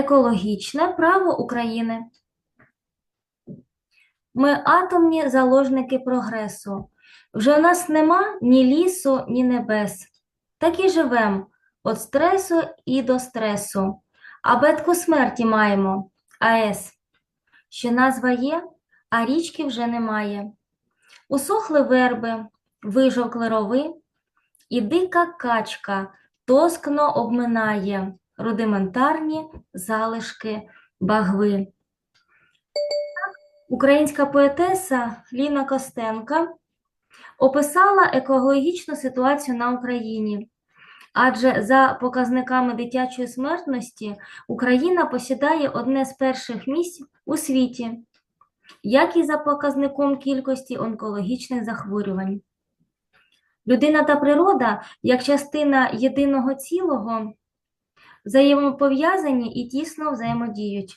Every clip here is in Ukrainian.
Екологічне право України. Ми атомні заложники прогресу. Вже у нас нема ні лісу, ні небес. Так і живем від стресу і до стресу. А бетку смерті маємо АЕС. Що назва є, а річки вже немає. Усохли верби, вижовкли рови, і дика качка тоскно обминає рудиментарні залишки багви. Українська поетеса Ліна Костенка описала екологічну ситуацію на Україні, адже за показниками дитячої смертності Україна посідає одне з перших місць у світі, як і за показником кількості онкологічних захворювань. Людина та природа, як частина єдиного цілого, взаємопов'язані і тісно взаємодіють.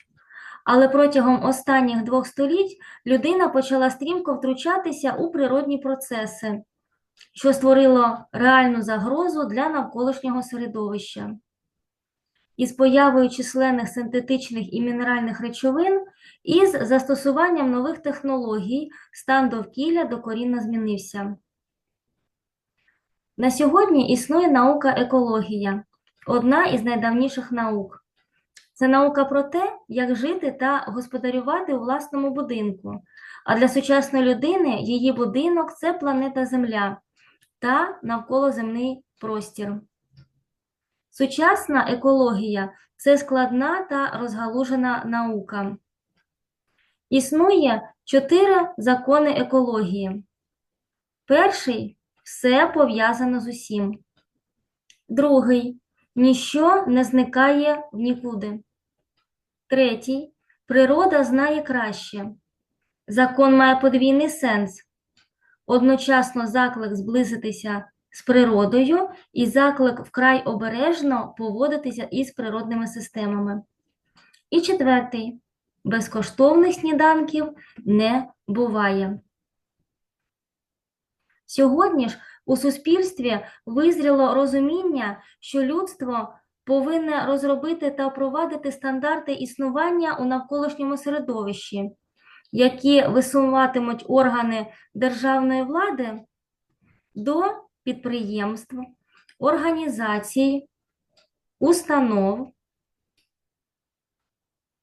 Але протягом останніх двох століть людина почала стрімко втручатися у природні процеси, що створило реальну загрозу для навколишнього середовища. Із появою численних синтетичних і мінеральних речовин і з застосуванням нових технологій стан довкілля докорінно змінився. На сьогодні існує наука екологія, одна із найдавніших наук. Це наука про те, як жити та господарювати у власному будинку. А для сучасної людини її будинок це планета Земля та навколоземний простір. Сучасна екологія це складна та розгалужена наука. Існує чотири закони екології. Перший все пов'язано з усім. Другий ніщо не зникає в нікуди. Третій природа знає краще. Закон має подвійний сенс. Одночасно заклик зблизитися з природою і заклик вкрай обережно поводитися із природними системами. І четвертий безкоштовних сніданків не буває. Сьогодні ж у суспільстві визріло розуміння, що людство повинне розробити та впровадити стандарти існування у навколишньому середовищі, які висуватимуть органи державної влади до підприємств, організацій, установ,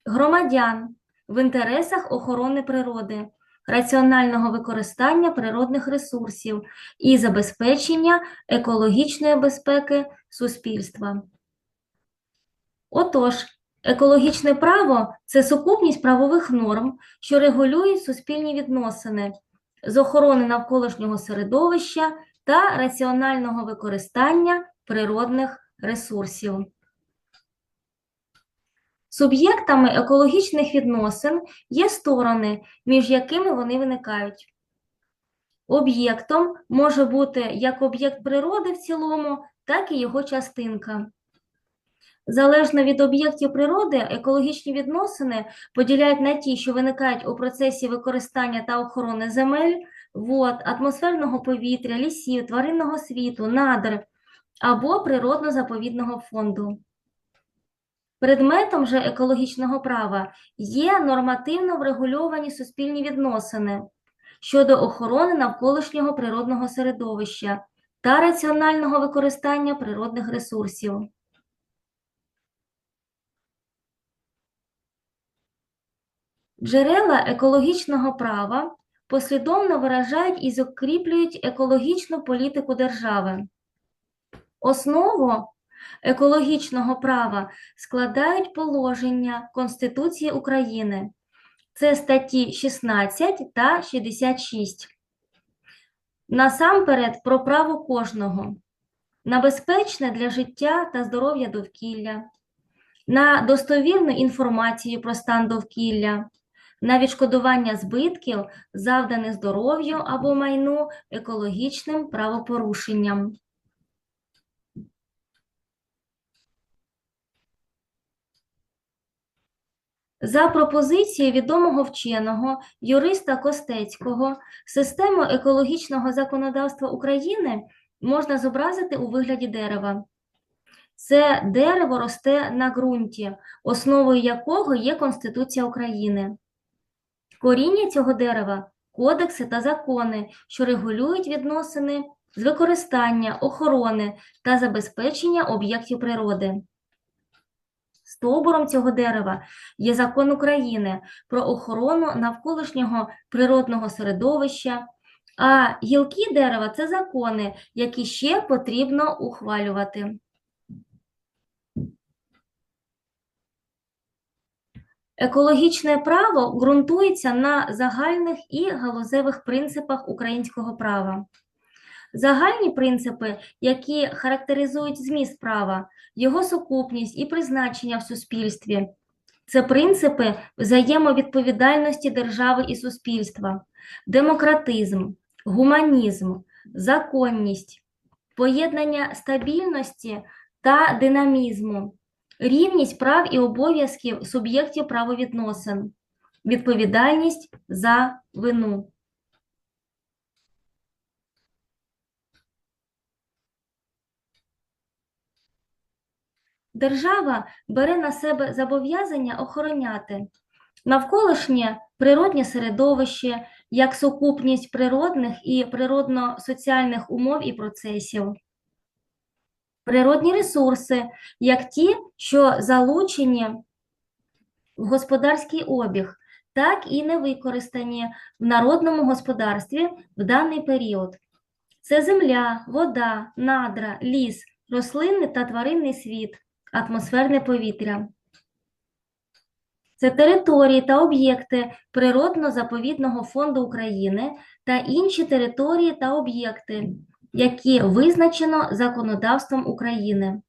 громадян в інтересах охорони природи раціонального використання природних ресурсів і забезпечення екологічної безпеки суспільства. Отож, екологічне право це сукупність правових норм, що регулюють суспільні відносини з охорони навколишнього середовища та раціонального використання природних ресурсів. Суб'єктами екологічних відносин є сторони, між якими вони виникають. Об'єктом може бути як об'єкт природи в цілому, так і його частинка. Залежно від об'єктів природи, екологічні відносини поділяють на ті, що виникають у процесі використання та охорони земель, вод, атмосферного повітря, лісів, тваринного світу, надр або природно-заповідного фонду. Предметом же екологічного права є нормативно врегульовані суспільні відносини щодо охорони навколишнього природного середовища та раціонального використання природних ресурсів. Джерела екологічного права послідовно виражають і закріплюють екологічну політику держави. Основу екологічного права складають положення Конституції України. Це статті 16 та 66. Насамперед про право кожного на безпечне для життя та здоров'я довкілля, на достовірну інформацію про стан довкілля, на відшкодування збитків, завданих здоров'ю або майну екологічним правопорушенням. За пропозицією відомого вченого юриста Костецького, систему екологічного законодавства України можна зобразити у вигляді дерева. Це дерево росте на ґрунті, основою якого є Конституція України. Коріння цього дерева кодекси та закони, що регулюють відносини з використання, охорони та забезпечення об'єктів природи. Стовбуром цього дерева є закон України про охорону навколишнього природного середовища, а гілки дерева це закони, які ще потрібно ухвалювати. Екологічне право ґрунтується на загальних і галузевих принципах українського права. Загальні принципи, які характеризують зміст права, його сукупність і призначення в суспільстві, це принципи взаємовідповідальності держави і суспільства, демократизм, гуманізм, законність, поєднання стабільності та динамізму, рівність прав і обов'язків суб'єктів правовідносин, відповідальність за вину. Держава бере на себе зобов'язання охороняти навколишнє природнє середовище як сукупність природних і природно-соціальних умов і процесів, природні ресурси, як ті, що залучені в господарський обіг, так і не використані в народному господарстві в даний період. Це земля, вода, надра, ліс, рослинний та тваринний світ, атмосферне повітря. Це території та об'єкти Природно-заповідного фонду України та інші території та об'єкти, які визначено законодавством України.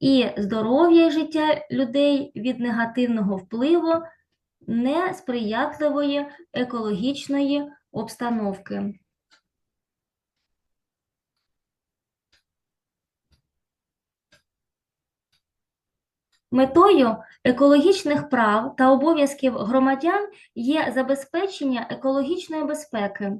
І здоров'я і життя людей від негативного впливу несприятливої екологічної обстановки. Метою екологічних прав та обов'язків громадян є забезпечення екологічної безпеки.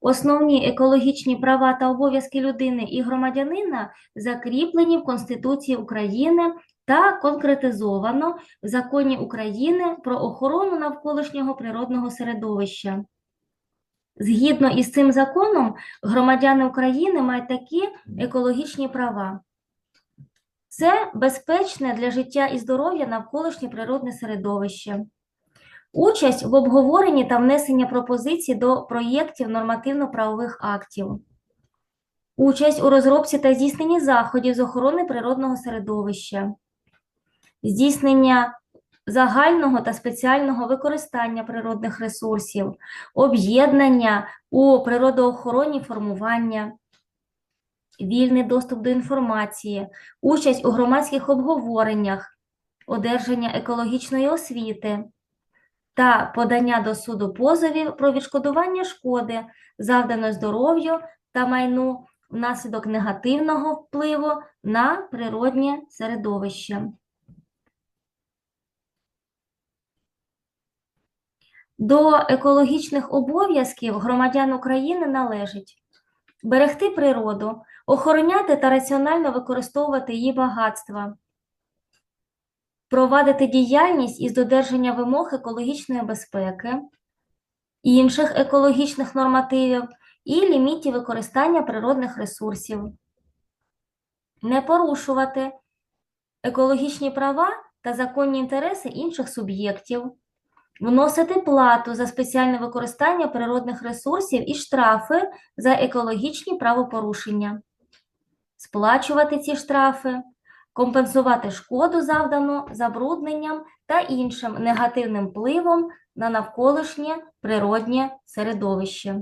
Основні екологічні права та обов'язки людини і громадянина закріплені в Конституції України та конкретизовано в Законі України про охорону навколишнього природного середовища. Згідно із цим законом, громадяни України мають такі екологічні права. Це безпечне для життя і здоров'я навколишнє природне середовище. Участь в обговоренні та внесення пропозицій до проєктів нормативно-правових актів. Участь у розробці та здійсненні заходів з охорони природного середовища. Здійснення загального та спеціального використання природних ресурсів, об'єднання у природоохоронні формування, вільний доступ до інформації, участь у громадських обговореннях, одержання екологічної освіти та подання до суду позовів про відшкодування шкоди, завданої здоров'ю та майну внаслідок негативного впливу на природнє середовище. До екологічних обов'язків громадян України належить берегти природу, охороняти та раціонально використовувати її багатства, провадити діяльність із додержання вимог екологічної безпеки, інших екологічних нормативів і лімітів використання природних ресурсів, не порушувати екологічні права та законні інтереси інших суб'єктів. Вносити плату за спеціальне використання природних ресурсів і штрафи за екологічні правопорушення, сплачувати ці штрафи, компенсувати шкоду, завдану забрудненням та іншим негативним впливом на навколишнє природнє середовище.